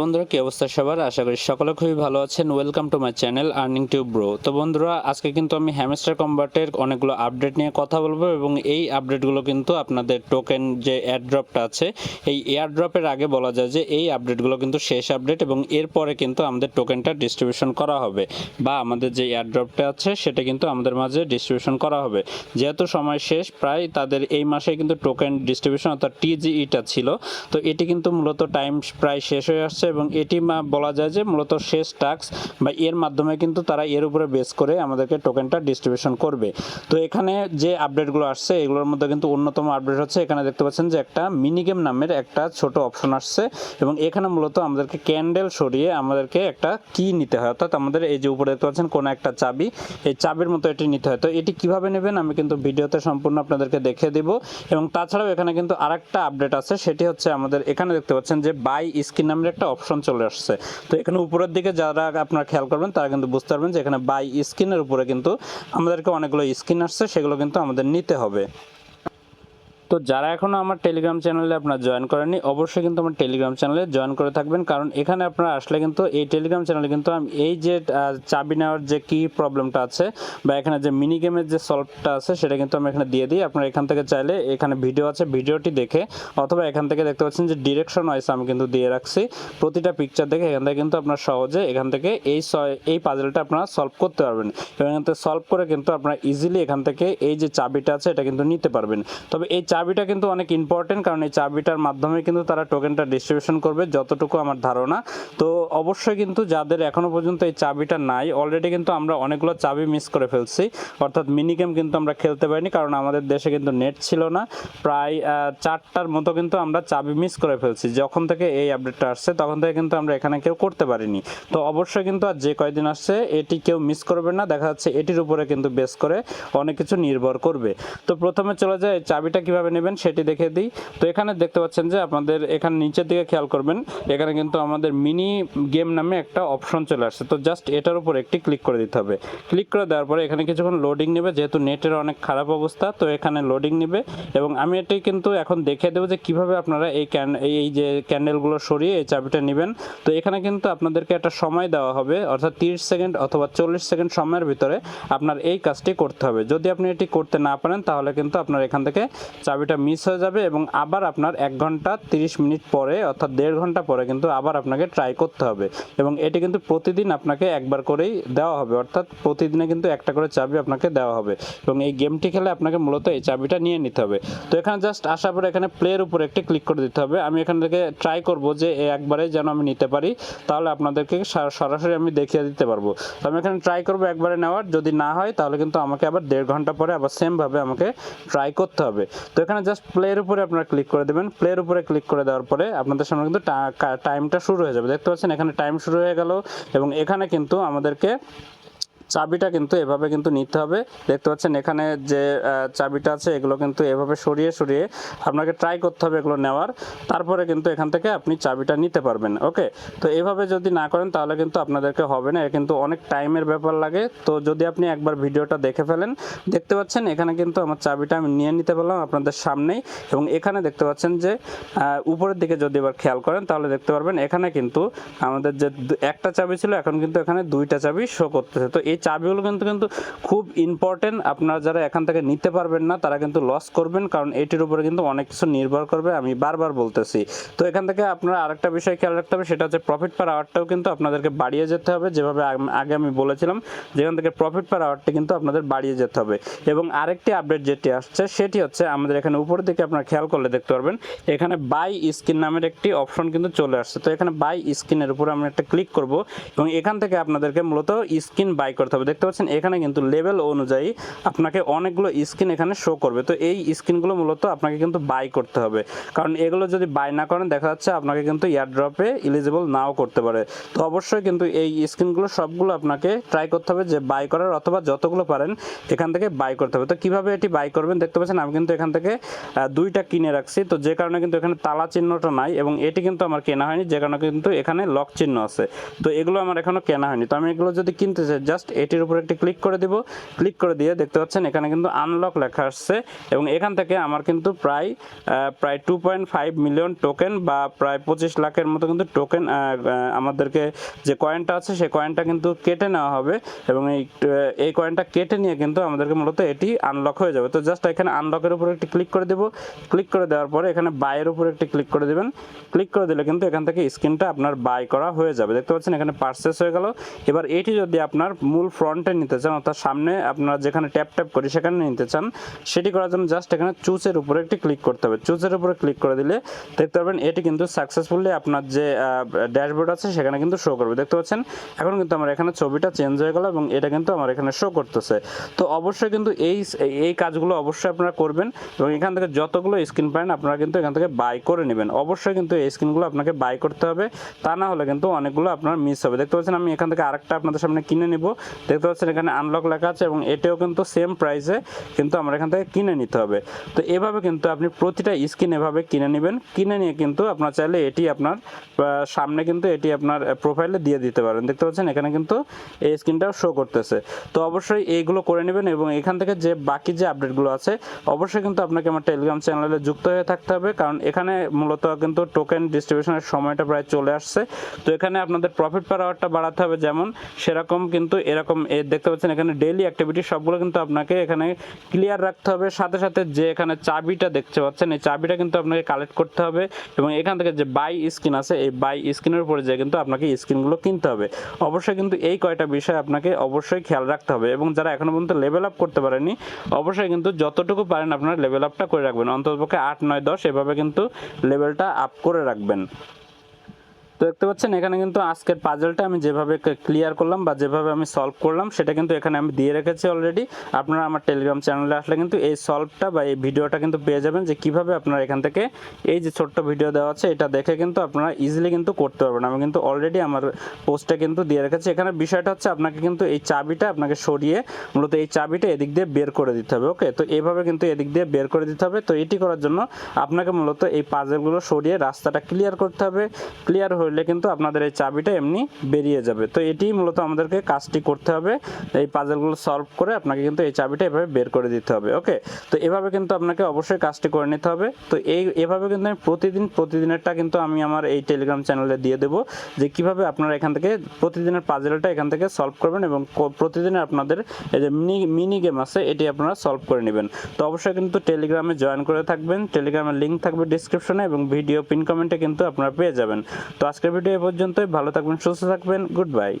বন্ধুরা, কি অবস্থা সবার? আশা করি সকলে খুবই ভালো আছেন। Welcome to my channel earning tube bro তো বন্ধুরা, আজকে কিন্তু আমি হ্যামস্টার কম্বার্টের অনেকগুলো আপডেট নিয়ে কথা বলব এবং এই আপডেটগুলো কিন্তু আপনাদের টোকেন যে এয়ারড্রপটা আছে, এই এয়ারড্রপের আগে বলা যায় যে এই আপডেটগুলো কিন্তু শেষ আপডেট এবং এরপরে কিন্তু আমাদের টোকেনটা ডিস্ট্রিবিউশন করা হবে বা আমাদের যে এয়ারড্রপটা আছে, সেটা কিন্তু আমাদের মাঝে ডিস্ট্রিবিউশন করা হবে। যেহেতু সময় শেষ, প্রায় তাদের এই মাসে কিন্তু টোকেন ডিস্ট্রিবিউশন অর্থাৎ টিজিইটা ছিল, তো এটি কিন্তু মূলত টাইম প্রায় শেষ হয়ে আসছে। এবং এটি বলা যায় যে মূলত শেষ টাস্ক বা এর মাধ্যমে কিন্তু তারা এর উপরে বেস করে আমাদেরকে টোকেনটা ডিস্ট্রিবিউশন করবে। তো এখানে যে আপডেটগুলো আসছে, এগুলোর মধ্যে কিন্তু অন্যতম আপডেট হচ্ছে, এখানে দেখতে পাচ্ছেন যে একটা মিনি গেম নামের একটা ছোট অপশন আসছে এবং এখানে মূলত আমাদেরকে ক্যান্ডেল সরিয়ে আমাদেরকে একটা কি নিতে হয়। অর্থাৎ আমাদের এই যে উপরে দেখতে পাচ্ছেন কোনো একটা চাবি, এই চাবির মতো এটি নিতে হয়। তো এটি কীভাবে নেবেন আমি কিন্তু ভিডিওতে সম্পূর্ণ আপনাদেরকে দেখে দেব এবং তাছাড়াও এখানে কিন্তু আরেকটা আপডেট আছে, সেটি হচ্ছে আমাদের এখানে দেখতে পাচ্ছেন যে বাই স্ক্রিন নামের একটা অপশন চলে আসছে। তো এখানে উপরের দিকে যারা আপনারা খেয়াল করবেন, তারা কিন্তু বুঝতে পারবেন যে এখানে বাই স্ক্রিনের উপরে কিন্তু আমাদেরকে অনেকগুলো স্কিন আসছে, সেগুলো কিন্তু আমাদের নিতে হবে। তো যারা এখনও আমার টেলিগ্রাম চ্যানেলে আপনারা জয়েন করেননি, অবশ্যই কিন্তু আমার টেলিগ্রাম চ্যানেলে জয়েন করে থাকবেন। কারণ এখানে আপনারা আসলে কিন্তু এই টেলিগ্রাম চ্যানেলে কিন্তু আমি এই যে চাবি নেওয়ার যে কি প্রবলেমটা আছে বা এখানে যে মিনি গেমের যে সলভটা আছে, সেটা কিন্তু আমি এখানে দিয়ে দিই। আপনারা এখান থেকে চাইলে এখানে ভিডিও আছে ভিডিওটি দেখে অথবা এখান থেকে দেখতে পাচ্ছেন যে ডিরেকশন ওয়াইজ আমি কিন্তু দিয়ে রাখছি। প্রতিটা পিকচার দেখে এখান থেকে কিন্তু আপনার সহজে এখান থেকে এই এই পাজলটা আপনারা সলভ করতে পারবেন। এবং এখান থেকে সলভ করে কিন্তু আপনারা ইজিলি এখান থেকে এই যে চাবিটা আছে, এটা কিন্তু নিতে পারবেন। তবে এই চাবিটা কিন্তু অনেক ইম্পর্টেন্ট কারণ এই চাবিটার মাধ্যমে কিন্তু তারা টোকেনটা ডিস্ট্রিবিউশন করবে, যতটুকু আমার ধারণা। তো অবশ্যই কিন্তু যাদের এখনও পর্যন্ত এই চাবিটা নাই অলরেডি কিন্তু আমরা অনেকগুলো চাবি মিস করে ফেলছি। অর্থাৎ মিনি গেম কিন্তু আমরা খেলতে পারিনি, কারণ আমাদের দেশে কিন্তু নেট ছিল না। প্রায় চারটার মতো কিন্তু আমরা চাবি মিস করে ফেলছি। যখন থেকে এই আপডেটটা আসছে, তখন থেকে কিন্তু আমরা এখানে কেউ করতে পারিনি। তো অবশ্যই কিন্তু আর যে কয়দিন আসছে, এটি কেউ মিস করবে না। দেখা যাচ্ছে এটির উপরে কিন্তু বেস করে অনেক কিছু নির্ভর করবে। তো প্রথমে চলে যায় চাবিটা কীভাবে নেবেন, সেটি দেখে দিই। তো এখানে দেখতে পাচ্ছেন যে আপনাদের এখানে নিচের দিকে খেয়াল করবেন, এখানে কিন্তু আমাদের মিনি গেম নামে একটা অপশন চলে আসছে। তো জাস্ট এটার উপর একটি ক্লিক করে দিতে হবে। ক্লিক করে দেওয়ার পরে এখানে কিছুক্ষণ লোডিং নেবে, যেহেতু নেটের অনেক খারাপ অবস্থা, তো এখানে লোডিং নেবে। এবং আমি এটি কিন্তু এখন দেখে দেবো যে কীভাবে আপনারা এই ক্যান এই যে ক্যান্ডেলগুলো সরিয়ে এই চাবিটা নেবেন। তো এখানে কিন্তু আপনাদেরকে একটা সময় দেওয়া হবে, অর্থাৎ তিরিশ সেকেন্ড অথবা চল্লিশ সেকেন্ড সময়ের ভিতরে আপনার এই কাজটি করতে হবে। যদি আপনি এটি করতে না পারেন, তাহলে কিন্তু আপনার এখান থেকে চাবিটা মিস হয়ে যাবে এবং আবার আপনার এক ঘণ্টা তিরিশ মিনিট পরে, অর্থাৎ দেড় ঘণ্টা পরে কিন্তু আবার আপনাকে ট্রাই করতে হবে। এবং এটি কিন্তু প্রতিদিন আপনাকে একবার করেই দেওয়া হবে। অর্থাৎ প্রতিদিনে কিন্তু একটা করে চাবি আপনাকে দেওয়া হবে। এবং এই গেমটি খেলে আপনাকে মূলত এই চাবিটা নিয়ে নিতে হবে। তো এখানে জাস্ট আসার পরে এখানে প্লের উপর একটি ক্লিক করে দিতে হবে। আমি এখান থেকে ট্রাই করব যে একবারে যেন আমি নিতে পারি, তাহলে আপনাদেরকে সরাসরি আমি দেখিয়ে দিতে পারব। তো আমি এখানে ট্রাই করব একবারে নেওয়ার। যদি না হয়, তাহলে কিন্তু আমাকে আবার দেড় ঘণ্টা পরে আবার সেমভাবে আমাকে ট্রাই করতে হবে। তো এখানে জাস্ট প্লের উপরে আপনারা ক্লিক করে দেবেন। প্লের উপরে ক্লিক করে দেওয়ার পরে আপনাদের সামনে কিন্তু টাইমটা শুরু হয়ে যাবে। দেখতে পাচ্ছেন এখানে টাইম শুরু হয়ে গেল এবং এখানে কিন্তু আমাদেরকে চাবিটা কিন্তু এভাবে কিন্তু নিতে হবে। দেখতে পাচ্ছেন এখানে যে চাবিটা আছে, এগুলো কিন্তু এভাবে সরিয়ে সরিয়ে আপনাকে ট্রাই করতে হবে এগুলো নেওয়ার। তারপরে কিন্তু এখান থেকে আপনি চাবিটা নিতে পারবেন ওকে তো এভাবে যদি না করেন তাহলে কিন্তু আপনাদেরকে হবে না কিন্তু অনেক টাইমের ব্যাপার লাগে। তো যদি আপনি একবার ভিডিওটা দেখে ফেলেন, দেখতে পাচ্ছেন এখানে কিন্তু আমার চাবিটা আমি নিয়ে নিতে পারলাম আপনাদের সামনেই। এবং এখানে দেখতে পাচ্ছেন যে উপরের দিকে যদি এবার খেয়াল করেন তাহলে দেখতে পারবেন এখানে কিন্তু আমাদের যে একটা চাবি ছিল, এখন কিন্তু এখানে দুইটা চাবি শো করতেছে। তো এই চাবিগুলো কিন্তু কিন্তু খুব ইম্পর্টেন্ট আপনারা যারা এখান থেকে নিতে পারবেন না, তারা কিন্তু লস করবেন, কারণ এটির উপরে কিন্তু অনেক কিছু নির্ভর করবে, আমি বারবার বলতেছি। তো এখান থেকে আপনারা আরেকটা বিষয় খেয়াল রাখতে হবে, সেটা হচ্ছে প্রফিট পার আওয়ারটাও কিন্তু আপনাদেরকে বাড়িয়ে যেতে হবে, যেভাবে আগে আমি বলেছিলাম, যেখান থেকে প্রফিট পার আওয়ারটা কিন্তু আপনাদের বাড়িয়ে যেতে হবে। এবং আরেকটি আপডেট যেটি আসছে, সেটি হচ্ছে আমাদের এখানে উপরের দিকে আপনারা খেয়াল করলে দেখতে পারবেন, এখানে বাই স্ক্রিন নামের একটি অপশন কিন্তু চলে আসছে। তো এখানে বাই স্ক্রিনের উপরে আমরা একটা ক্লিক করব, এবং এখান থেকে আপনাদেরকে মূলত স্ক্রিন বাই করতে হবে দেখতে পাচ্ছেন, এখানে কিন্তু লেভেল অনুযায়ী আপনাকে অনেকগুলো স্ক্রিন এখানে শো করবে। তো এই স্ক্রিনগুলো মূলত আপনাকে কিন্তু বাই করতে হবে। কারণ এগুলো যদি বাই না করেন, দেখা যাচ্ছে আপনাকে কিন্তু এয়ারড্রপে এলিজিবল নাও করতে পারে। তো অবশ্যই কিন্তু এই স্ক্রিনগুলো সবগুলো আপনাকে ট্রাই করতে হবে যে বাই করার অথবা যতগুলো পারেন এখান থেকে বাই করতে হবে। তো কীভাবে এটি বাই করবেন? দেখতে পাচ্ছেন, আমি কিন্তু এখান থেকে দুইটা কিনে রাখছি। তো যে কারণে কিন্তু এখানে তালা চিহ্নটা নাই এবং এটি কিন্তু আমার কেনা হয়নি, যে কারণে কিন্তু এখানে লক চিহ্ন আছে। তো এগুলো আমার এখনও কেনা হয়নি। তো আমি এগুলো যদি কিনতে চাই জাস্ট এটির উপর একটি ক্লিক করে দিব। ক্লিক করে দিয়ে দেখতে পাচ্ছেন, এখানে কিন্তু আনলক লেখা আসছে এবং এখান থেকে আমার কিন্তু প্রায় প্রায় two point five million token বা প্রায় পঁচিশ লাখের মতো কিন্তু টোকেন আমাদেরকে যে কয়েনটা আছে সেই কয়েনটা কিন্তু কেটে নেওয়া হবে এবং এই এই কয়েনটা কেটে নিয়ে কিন্তু আমাদেরকে মূলত এটি আনলক হয়ে যাবে। তো জাস্ট এখানে আনলকের উপর একটি ক্লিক করে দেব। ক্লিক করে দেওয়ার পরে এখানে বাইয়ের উপর একটি ক্লিক করে দেবেন। ক্লিক করে দিলে কিন্তু এখান থেকে স্ক্রিনটা আপনার বাই করা হয়ে যাবে। দেখতে পাচ্ছেন, এখানে পার্সেস হয়ে গেল। এবার এটি যদি আপনার মূল ফ্রন্টে নিতে চান, অর্থাৎ সামনে আপনার যেখানে ট্যাপ ট্যাপ করি সেখানে নিতে চান, সেটি করার জন্য জাস্ট এখানে চুজের উপরে একটি ক্লিক করতে হবে। চুজের উপরে ক্লিক করে দিলে দেখতে পাবেন এটি কিন্তু সাকসেসফুলি আপনার যে ড্যাশবোর্ড আছে সেখানে কিন্তু শো করবে। দেখতে পাচ্ছেন? এখন কিন্তু আমার এখানে ছবিটা চেঞ্জ হয়ে গেল এবং এটা কিন্তু আমার এখানে শো করতেছে। তো অবশ্যই কিন্তু এই এই কাজগুলো অবশ্যই আপনারা করবেন এবং এখান থেকে যতগুলো স্ক্রিন পান আপনারা কিন্তু এখান থেকে বাই করে নেবেন। অবশ্যই কিন্তু এই স্ক্রিনগুলো আপনাকে বাই করতে হবে, তা না হলে কিন্তু অনেকগুলো আপনার মিস হবে। দেখতে পাচ্ছেন? আমি এখান থেকে আরেকটা আপনাদের সামনে কিনে নিব। দেখতে পাচ্ছেন এখানে আনলক লেখা আছে এবং এটাও কিন্তু সেম প্রাইসে কিন্তু আমার এখান থেকে কিনে নিতে হবে। তো এভাবে কিন্তু আপনি প্রতিটা স্কিন এভাবে কিনে নেবেন। কিনে নিয়ে কিন্তু আপনার চাইলে এটি আপনার সামনে কিন্তু এটি আপনার প্রোফাইলে দিয়ে দিতে পারেন। দেখতে পাচ্ছেন এখানে কিন্তু এই স্ক্রিনটাও শো করতেছে। তো অবশ্যই এইগুলো করে নেবেন এবং এখান থেকে যে বাকি যে আপডেটগুলো আছে, অবশ্যই কিন্তু আপনাকে আমার টেলিগ্রাম চ্যানেলে যুক্ত হয়ে থাকতে হবে। কারণ এখানে মূলত কিন্তু টোকেন ডিস্ট্রিবিউশনের সময়টা প্রায় চলে আসছে। তো এখানে আপনাদের প্রফিট পার আওয়ারটা বাড়াতে হবে। যেমন সেরকম কিন্তু এরকম এ দেখতে পাচ্ছেন এখানে ডেইলি অ্যাক্টিভিটি সবগুলো কিন্তু আপনাকে এখানে ক্লিয়ার রাখতে হবে। সাথে সাথে যে এখানে চাবিটা দেখতে পাচ্ছেন, এই চাবিটা কিন্তু আপনাকে কালেক্ট করতে হবে এবং এখান থেকে যে বাই স্ক্রিন আছে, এই বাই স্ক্রিনের উপরে যে কিন্তু আপনাকে স্ক্রিনগুলো কিনতে হবে। অবশ্যই কিন্তু এই কয়টা বিষয় আপনাকে অবশ্যই খেয়াল রাখতে হবে এবং যারা এখনও পর্যন্ত লেভেল আপ করতে পারেনি, অবশ্যই কিন্তু যতটুকু পারেন আপনারা লেভেল আপটা করে রাখবেন। অন্ততপক্ষে আট, নয়, দশ, এভাবে কিন্তু লেভেলটা আপ করে রাখবেন। তো দেখতে পাচ্ছেন, এখানে কিন্তু আজকের পাজলটা আমি যেভাবে ক্লিয়ার করলাম বা যেভাবে আমি সলভ করলাম, সেটা কিন্তু এখানে আমি দিয়ে রেখেছি অলরেডি আপনারা আমার টেলিগ্রাম চ্যানেলে আসলে কিন্তু এই সলভটা বা এই ভিডিওটা কিন্তু পেয়ে যাবেন যে কীভাবে আপনারা এখান থেকে এই যে ছোট্ট ভিডিও দেওয়া আছে, এটা দেখে কিন্তু আপনারা ইজিলি কিন্তু করতে পারবেন। আমি কিন্তু অলরেডি আমার পোস্টে কিন্তু দিয়ে রেখেছি। এখানে বিষয়টা হচ্ছে, আপনাকে কিন্তু এই চাবিটা আপনাকে সরিয়ে মূলত এই চাবিটা এদিক দিয়ে বের করে দিতে হবে ওকে তো এইভাবে কিন্তু এদিক দিয়ে বের করে দিতে হবে। তো এটি করার জন্য আপনাকে মূলত এই পাজেলগুলো সরিয়ে রাস্তাটা ক্লিয়ার করতে হবে। ক্লিয়ার হলে কিন্তু আপনাদের এই চাবিটা এমনি বেরিয়ে যাবে। তো এটি মূলত আমাদেরকে কাজটি করতে হবে। এই পাজেলগুলো সলভ করে আপনাকে কিন্তু এই চাবিটা এভাবে বের করে দিতে হবে ওকে তো এভাবে কিন্তু আপনাকে অবশ্যই কাজটি করে নিতে হবে। তো এই, এভাবে কিন্তু আমি প্রতিদিন, প্রতিদিনেরটা কিন্তু আমি আমার এই টেলিগ্রাম চ্যানেলে দিয়ে দেবো যে কীভাবে আপনারা এখান থেকে প্রতিদিনের পাজেলটা এখান থেকে সলভ করবেন এবং প্রতিদিন আপনাদের এই যে মিনি মিনি গেম আছে, এটি আপনারা সলভ করে নেবেন। তো অবশ্যই কিন্তু টেলিগ্রামে জয়েন করে থাকবেন। টেলিগ্রামের লিঙ্ক থাকবে ডিসক্রিপশনে এবং ভিডিও পিন কমেন্টে কিন্তু আপনারা পেয়ে যাবেন। তো আজকের ভিডিও এ পর্যন্তই। ভালো থাকবেন সুস্থ থাকবেন। Good bye